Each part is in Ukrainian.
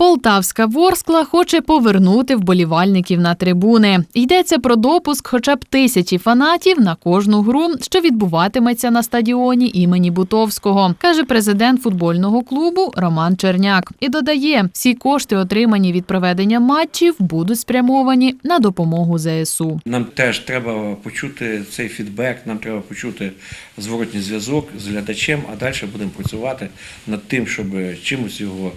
Полтавська Ворскла хоче повернути вболівальників на трибуни. Йдеться про допуск хоча б тисячі фанатів на кожну гру, що відбуватиметься на стадіоні імені Бутовського, каже президент футбольного клубу Роман Черняк. І додає, всі кошти, отримані від проведення матчів, будуть спрямовані на допомогу ЗСУ. Нам теж треба почути цей фідбек, нам треба почути зворотній зв'язок з глядачем, а далі будемо працювати над тим, щоб чимось його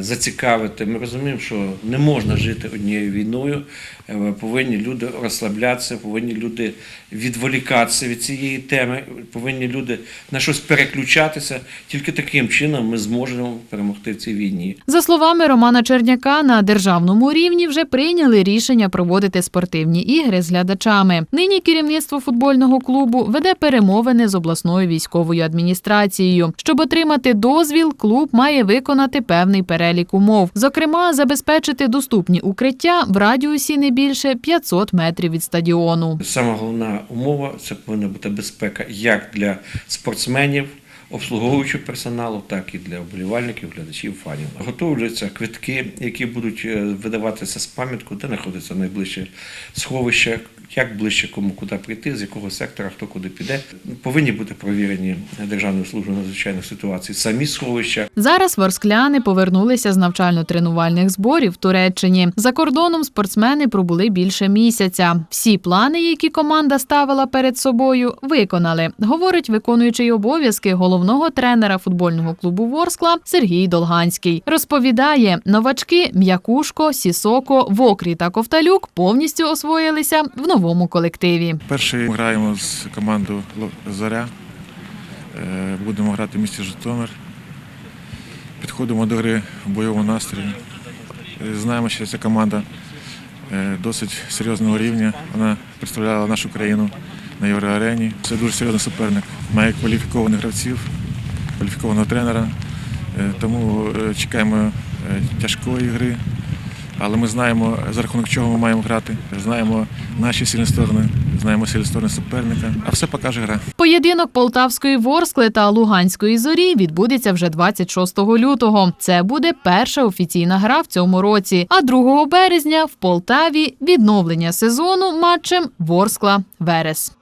зацікавити. Ми розуміємо, що не можна жити однією війною. Е, Повинні люди розслаблятися, повинні люди відволікатися від цієї теми, повинні люди на щось переключатися. Тільки таким чином ми зможемо перемогти в цій війні. За словами Романа Черняка, на державному рівні вже прийняли рішення проводити спортивні ігри з глядачами. Нині керівництво футбольного клубу веде перемовини з обласною військовою адміністрацією. Щоб отримати дозвіл, клуб має виконати певний перелік умов, зокрема, забезпечити доступні укриття в радіусі не більше 500 метрів від стадіону. Саме головна умова це повинна бути безпека як для спортсменів, обслуговуючого персоналу, так і для вболівальників, глядачів, фанів. Готовляться квитки, які будуть е, видаватися з пам'ятку, де знаходиться найближче сховище, як ближче кому куди прийти, з якого сектора, хто куди піде. Повинні бути провірені Державною службою надзвичайних ситуацій самі сховища. Зараз ворскляни повернулися з навчально-тренувальних зборів в Туреччині. За кордоном спортсмени пробули більше місяця. Всі плани, які команда ставила перед собою, виконали, говорить виконуючий обов'язки головного тренера футбольного клубу Ворскла Сергій Долганський. Розповідає, новачки М'якушко, Сісоко, Вокрі та Ковталюк повністю освоїлися в новому колективі. Перший граємо з командою Зоря. Е, Будемо грати в місті Житомир. Підходимо до гри в бойовому настрої. Е, Знаємо, що ця команда е, досить серйозного рівня. Вона представляла нашу країну на Євроарені. Це дуже серйозний суперник. Має кваліфікованих гравців, кваліфікованого тренера. Е, Тому е, чекаємо е, тяжкої гри. Але ми знаємо, за рахунок чого ми маємо грати. Знаємо наші сильні сторони, знаємо сильні сторони суперника. А все покаже гра. Поєдинок Полтавської Ворскли та Луганської зорі відбудеться вже 26 лютого. Це буде перша офіційна гра в цьому році. А 2 березня в Полтаві відновлення сезону матчем Ворскла Верес.